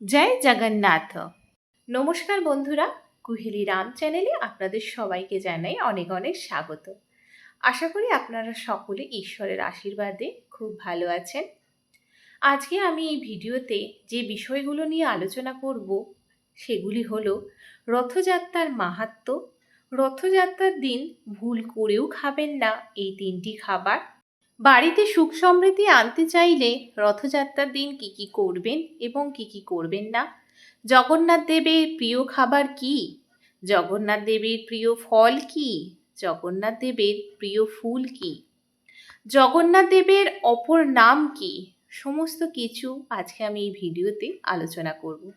জয় জগন্নাথ। নমস্কার বন্ধুরা, কুহেলি রাম চ্যানেলে আপনাদের সবাইকে জানাই অনেক অনেক স্বাগত। আশা করি আপনারা সকলে ঈশ্বরের আশীর্বাদে খুব ভালো আছেন। আজকে আমি এই ভিডিওতে যে বিষয়গুলো নিয়ে আলোচনা করব, সেগুলি হলো রথযাত্রার মাহাত্ম্য রথযাত্রার দিন ভুল করেও খাবেন না এই তিনটি খাবার। বাড়িতে সুখ সমৃদ্ধি আনতে চাইলে রথযাত্রার দিন কি কি করবেন এবং কি কি করবেন না? জগন্নাথ দেবের প্রিয় খাবার কি? জগন্নাথ দেবের প্রিয় ফল কি? জগন্নাথ দেবের প্রিয় ফুল কি? জগন্নাথ দেবের অপর নাম কি? সমস্ত কিছু আজকে আমি এই ভিডিওতে আলোচনা করব।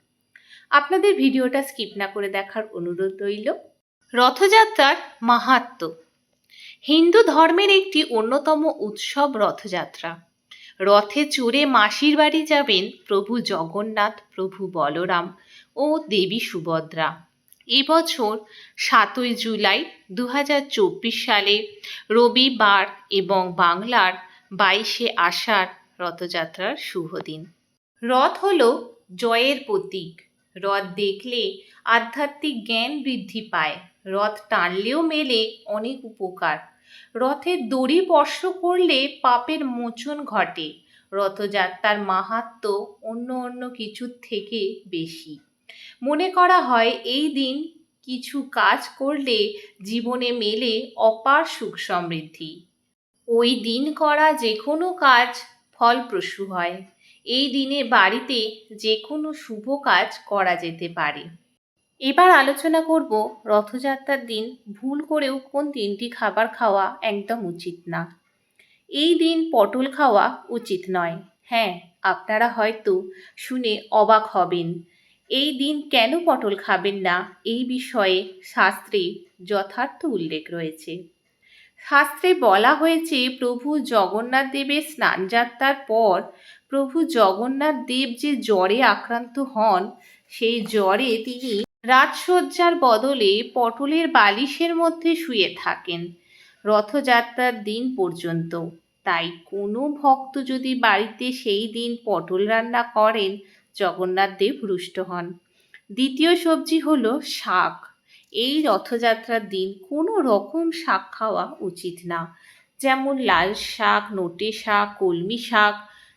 আপনাদের ভিডিওটা স্কিপ না করে দেখার অনুরোধ রইল। রথযাত্রার মাহাত্ম্য হিন্দু ধর্মের একটি অন্যতম উৎসব রথযাত্রা। রথে চড়ে মাসির বাড়ি যাবেন প্রভু জগন্নাথ, প্রভু বলরাম ও দেবী সুভদ্রা। এবছর সাতই জুলাই দু হাজার চব্বিশ সালে রবিবার এবং বাংলার বাইশে আষাঢ় রথযাত্রার শুভ দিন। রথ হল জয়ের প্রতীক। রথ দেখলে আধ্যাত্মিক জ্ঞান বৃদ্ধি পায়। রথ টানলেও মেলে অনেক উপকার। রথের দড়ি স্পর্শ করলে পাপের মোচন ঘটে। রথযাত্রার মাহাত্ম অন্য অন্য কিছুর থেকে বেশি। মনে করা হয়, এই দিন কিছু কাজ করলে জীবনে মেলে অপার সুখ সমৃদ্ধি। ওই দিন করা যে কোনো কাজ ফলপ্রসূ হয়। এই দিনে বাড়িতে যে কোনো শুভ কাজ করা যেতে পারে। এবার আলোচনা করব রথযাত্রার দিন ভুল করেও কোন তিনটি খাবার খাওয়া একদম উচিত না। এই দিন পটল খাওয়া উচিত নয়। হ্যাঁ আপনারা হয়তো শুনে অবাক হবেন। এই দিন কেন পটল খাবেন না? এই বিষয়ে শাস্ত্রে যথার্থ উল্লেখ রয়েছে। শাস্ত্রে বলা হয়েছে, প্রভু জগন্নাথ দেবের স্নানযাত্রার পর প্রভু জগন্নাথ দেব যে জ্বরে আক্রান্ত হন, সেই জ্বরে তিনি রাজসজ্জার বদলে পটলের বালিশের মধ্যে শুয়ে থাকেন। রথযাত্রার দিন পর্যন্ত। তাই কোনো ভক্ত যদি বাড়িতে সেই দিন পটল রান্না করেন, জগন্নাথ দেব রুষ্ট হন। দ্বিতীয় সবজি হল শাক। এই রথযাত্রার দিন কোনো রকম শাক খাওয়া উচিত না। যেমন লাল শাক, নোটে শাক, কলমি শাক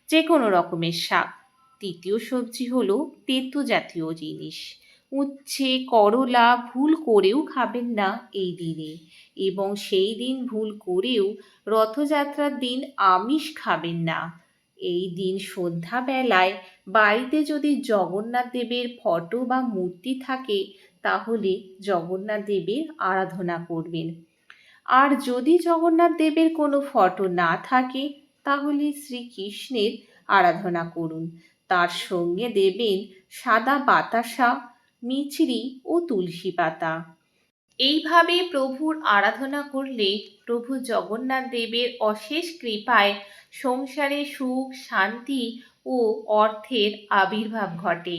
যে কোনো রকমের শাক। তৃতীয় সবজি হলো তেতো জাতীয় জিনিস। উচ্ছে, করলা ভুল করেও খাবেন না এই দিনে। এবং সেই দিন ভুল করেও রথযাত্রার দিন আমিষ খাবেন না। এই দিন সন্ধ্যাবেলায় বাড়িতে যদি জগন্নাথ দেবের ফটো বা মূর্তি থাকে, তাহলে জগন্নাথ দেবের আরাধনা করবেন। আর যদি জগন্নাথ দেবের কোনো ফটো না থাকে, তাহলে শ্রীকৃষ্ণের আরাধনা করুন। তার সঙ্গে দেবেন সাদা বাতাসা মিছরি ও তুলসী পাতা। এইভাবে প্রভুর আরাধনা করলে প্রভু জগন্নাথ দেবের অশেষ কৃপায় সংসারে সুখ, শান্তি ও অর্থের আবির্ভাব ঘটে।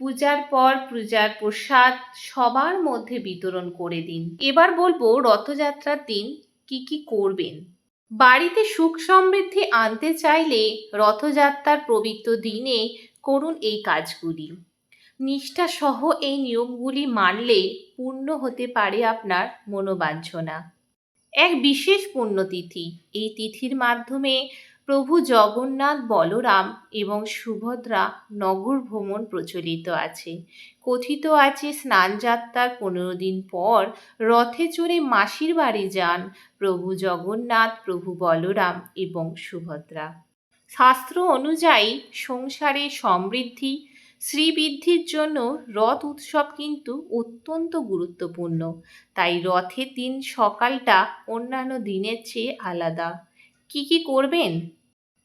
পূজার পর পূজার প্রসাদ সবার মধ্যে বিতরণ করে দিন। এবার বলব রথযাত্রার দিন কি কি করবেন? বাড়িতে সুখ সমৃদ্ধি আনতে চাইলে রথযাত্রার পবিত্র দিনে করুন এই কাজগুলি। নিষ্ঠাসহ এই নিয়মগুলি মানলে পূর্ণ হতে পারে আপনার মনোবাঞ্ছনা। এক বিশেষ পুণ্যতিথি, এই তিথির মাধ্যমে প্রভু জগন্নাথ বলরাম এবং সুভদ্রা নগর ভ্রমণ প্রচলিত আছে। কথিত আছে স্নানযাত্রার পনেরো দিন পর রথে চড়ে মাসির বাড়ি যান প্রভু জগন্নাথ, প্রভু বলরাম এবং সুভদ্রা। শাস্ত্র অনুযায়ী সংসারে সমৃদ্ধি শ্রীবৃদ্ধির জন্য রথ উৎসব কিন্তু অত্যন্ত গুরুত্বপূর্ণ। তাই রথের দিন সকালটা অন্যান্য দিনের চেয়ে আলাদা। কি কি করবেন?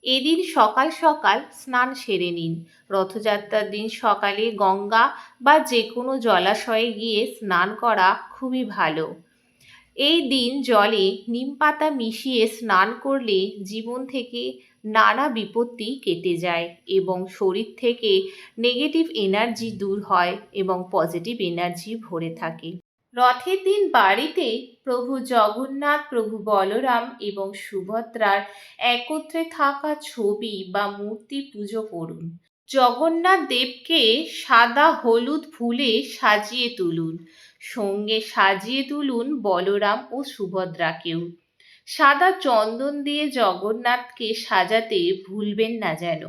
এদিন সকাল সকাল স্নান সেরে নিন। রথযাত্রার দিন সকালে গঙ্গা বা যে কোনো জলাশয়ে গিয়ে স্নান করা খুবই ভালো। এই দিন জলে নিম পাতা মিশিয়ে স্নান করলে জীবন থেকে নানা বিপত্তি কেটে যায় এবং শরীর থেকে নেগেটিভ এনার্জি দূর হয় এবং পজিটিভ এনার্জি ভরে থাকে। রথের দিন বাড়িতে প্রভু জগন্নাথ, প্রভু বলরাম এবং সুভদ্রার একত্রে থাকা ছবি বা মূর্তি পুজো করুন। জগন্নাথ দেবকে সাদা হলুদ ফুলে সাজিয়ে তুলুন। সঙ্গে সাজিয়ে তুলুন বলরাম ও সুভদ্রাকেও। সাদা চন্দন দিয়ে জগন্নাথকে সাজাতে ভুলবেন না যেন।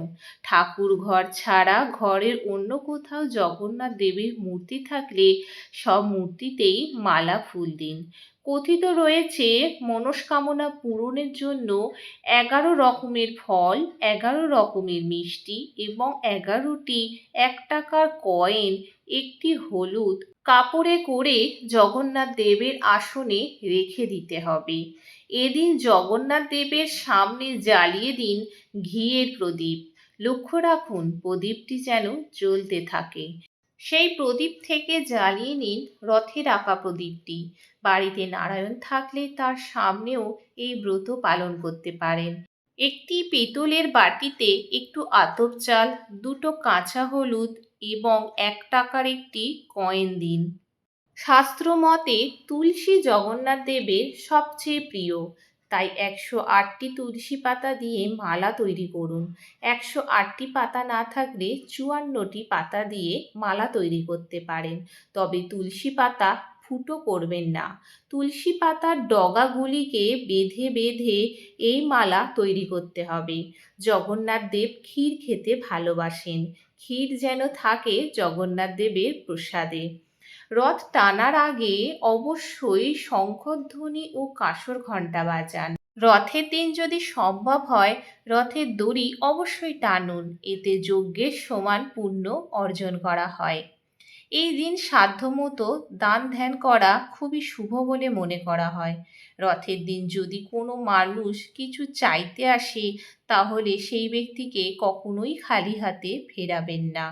ঠাকুর ঘর ছাড়া ঘরের অন্য কোথাও জগন্নাথ দেবীর মূর্তি থাকলে সব মূর্তিতেই মালা ফুল দিন। কথিত রয়েছে, মনস্কামনা পূরণের জন্য এগারো রকমের ফল, এগারো রকমের মিষ্টি এবং এগারোটি এক টাকার কয়েন, একটি হলুদ কাপড়ে করে জগন্নাথ দেবের আসনে রেখে দিতে হবে। এদিন জগন্নাথ দেবের সামনে জ্বালিয়ে দিন ঘিয়ের প্রদীপ। লক্ষ্য রাখুন, প্রদীপটি যেন জ্বলতে থাকে। সেই প্রদীপ থেকে জ্বালিয়ে নিন রথের আঁকা প্রদীপটি। বাড়িতে নারায়ণ থাকলে তার সামনেও এই ব্রত পালন করতে পারেন। একটি পেতলের বাটিতে একটু আতপ চাল, দুটো কাঁচা হলুদ এবং এক টাকার একটি কয়েন দিন। শাস্ত্র মতে তুলসী জগন্নাথ দেবের সবচেয়ে প্রিয়। তাই একশো আটটি তুলসী পাতা দিয়ে মালা তৈরি করুন। একশো আটটি পাতা না থাকলে চুয়ান্নটি পাতা দিয়ে মালা তৈরি করতে পারেন। তবে তুলসী পাতা ফুটো করবেন না। তুলসী পাতার ডগাগুলিকে বেঁধে বেঁধে এই মালা তৈরি করতে হবে। জগন্নাথ দেব ক্ষীর খেতে ভালোবাসেন। ক্ষীর যেন থাকে জগন্নাথ দেবের প্রসাদে। রথ টানার আগে অবশ্যই শঙ্খধ্বনি ও কাঁসর ঘণ্টা বাজান। রথের দিন যদি সম্ভব হয়, রথের দড়ি অবশ্যই টানুন। এতে যজ্ঞের সমান পুণ্য অর্জন করা হয়। এই দিন সাধ্যমতো দান ধ্যান করা খুবই শুভ বলে মনে করা হয়। রথের দিন যদি কোনো মানুষ কিছু চাইতে আসে, তাহলে সেই ব্যক্তিকে কখনোই খালি হাতে ফেরাবেন না।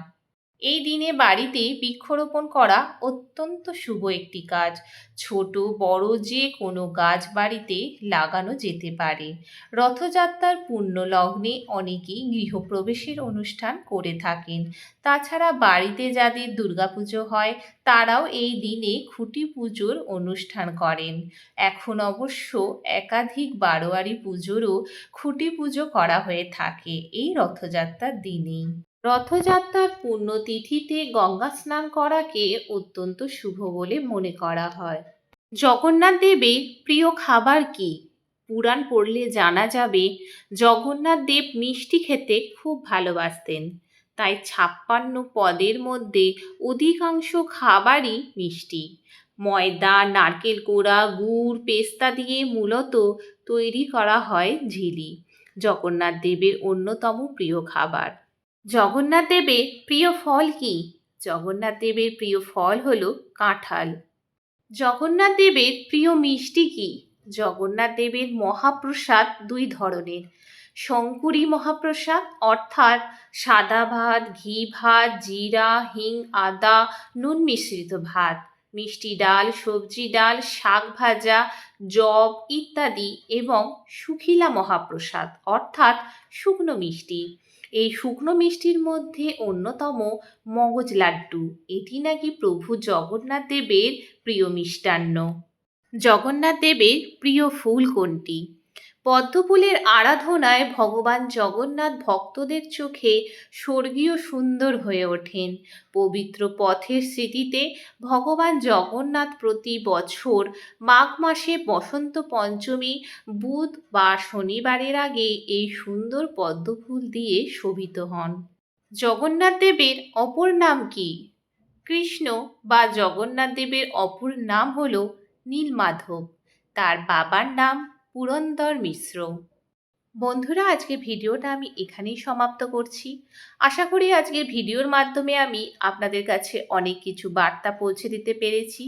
এই দিনে বাড়িতে বৃক্ষরোপণ করা অত্যন্ত শুভ একটি কাজ। ছোট, বড় যে কোনো গাছ বাড়িতে লাগানো যেতে পারে। রথযাত্রার পূর্ণ লগ্নে অনেকেই গৃহপ্রবেশের অনুষ্ঠান করে থাকেন। তাছাড়া বাড়িতে যাদের দুর্গাপুজো হয়, তারাও এই দিনে খুঁটি পুজোর অনুষ্ঠান করেন। এখন অবশ্য একাধিক বারোয়ারি পুজোরও খুঁটি পুজো করা হয়ে থাকে এই রথযাত্রার দিনেই। রথযাত্রার পুণ্যতিথিতে গঙ্গা স্নান করাকে অত্যন্ত শুভ বলে মনে করা হয়। জগন্নাথ দেবের প্রিয় খাবার কি? পুরাণ পড়লে জানা যাবে, জগন্নাথ দেব মিষ্টি খেতে খুব ভালোবাসতেন। তাই ছাপ্পান্ন পদের মধ্যে অধিকাংশ খাবারই মিষ্টি। ময়দা, নারকেল কোড়া, গুড়, পেস্তা দিয়ে মূলত তৈরি করা হয় ঝিলি, জগন্নাথ দেবের অন্যতম প্রিয় খাবার। জগন্নাথ দেবের প্রিয় ফল কি? জগন্নাথ দেবের প্রিয় ফল হল কাঁঠাল। জগন্নাথ দেবের প্রিয় মিষ্টি কি? জগন্নাথ দেবের মহাপ্রসাদ দুই ধরনের। শঙ্কুরি মহাপ্রসাদ, অর্থাৎ সাদা ভাত, ঘি ভাত, জিরা, হিং, আদা, নুন মিশ্রিত ভাত। মিষ্টি ডাল, সবজি ডাল, শাক ভাজা জব ইত্যাদি এবং শুখিলা মহাপ্রসাদ, অর্থাৎ শুকনো মিষ্টি। এই শুকনো মিষ্টির মধ্যে অন্যতম মগজ লাড্ডু। এটি নাকি প্রভু জগন্নাথ দেবের প্রিয় মিষ্টান্ন। জগন্নাথ দেবের প্রিয় ফুল কোনটি? পদ্মফুলের আরাধনায় ভগবান জগন্নাথ ভক্তদের চোখে স্বর্গীয় সুন্দর হয়ে ওঠেন। পবিত্র পথের স্মৃতিতে ভগবান জগন্নাথ প্রতি বছর মাঘ মাসে বসন্ত পঞ্চমী, বুধ বা শনিবারের আগে এই সুন্দর পদ্মফুল দিয়ে শোভিত হন। জগন্নাথ দেবের অপর নাম কি? কৃষ্ণ বা জগন্নাথ দেবের অপর নাম হল নীলমাধব। তার বাবার নাম পুরন্দর মিশ্র। বন্ধুরা, আজকে ভিডিওটা আমি এখানেই সমাপ্ত করছি। আশা করি আজকের ভিডিওর মাধ্যমে আমি আপনাদের কাছে অনেক কিছু বার্তা পৌঁছে দিতে পেরেছি।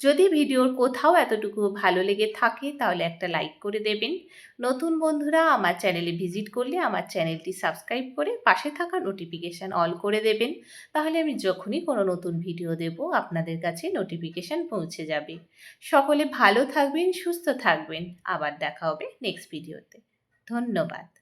যদি ভিডিওর কোথাও এতটুকু ভালো লেগে থাকে, তাহলে একটা লাইক করে দেবেন। নতুন বন্ধুরা, আমার চ্যানেলে ভিজিট করলে আমার চ্যানেলটি সাবস্ক্রাইব করে পাশে থাকা নোটিফিকেশান অল করে দেবেন। তাহলে আমি যখনই কোনো নতুন ভিডিও দেব, আপনাদের কাছে নোটিফিকেশান পৌঁছে যাবে। সকলে ভালো থাকবেন, সুস্থ থাকবেন। আবার দেখা হবে নেক্সট ভিডিওতে। ধন্যবাদ।